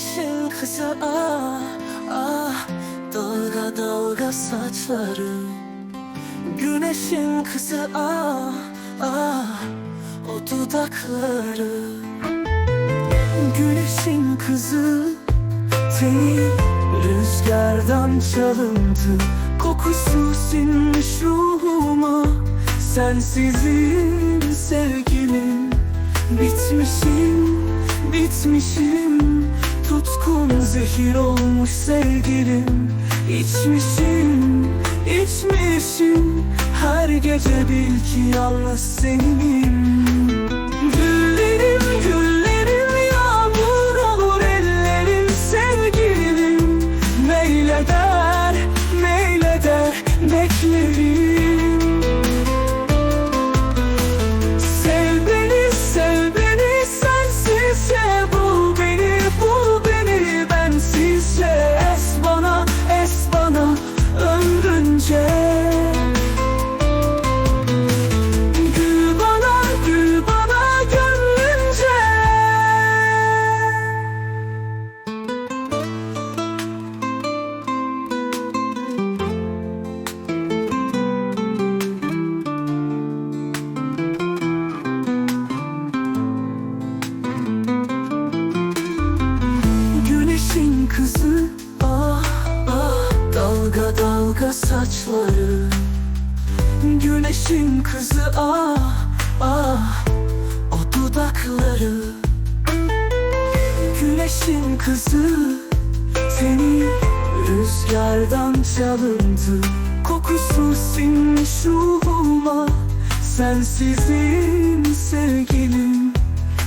Güneşin kızı ah ah Dalga dalga saçları. Güneşin kızı ah ah O dudakları. Güneşin kızı Teni rüzgardan çalındı Kokusu sinmiş ruhuma Sensizim sevgilim. Bitmişim, bitmişim Tutkun zehir olmuş sevgilim. İçmişim, içmişim. Her gece bil ki yalnız senin Güllerim, güllerim Yağmur olur ellerim Sevgilim. Meyleder, meyleder Beklerim saçları. Güneşin kızı ah ah O dudakları. Güneşin kızı Seni rüzgardan çalındı Kokusu sinmiş ruhuma Sensizim sevgilim.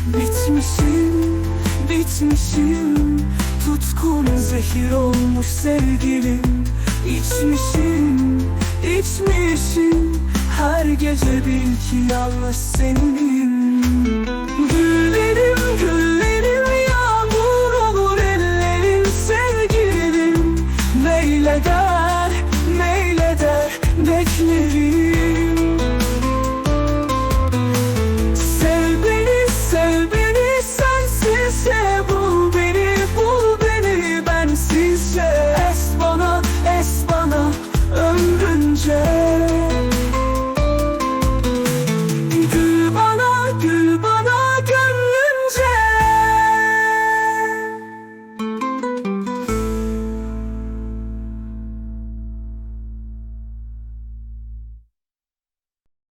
Bitmişim, bitmişim Tutkun zehir olmuş sevgilim gece bil ki yalnız senin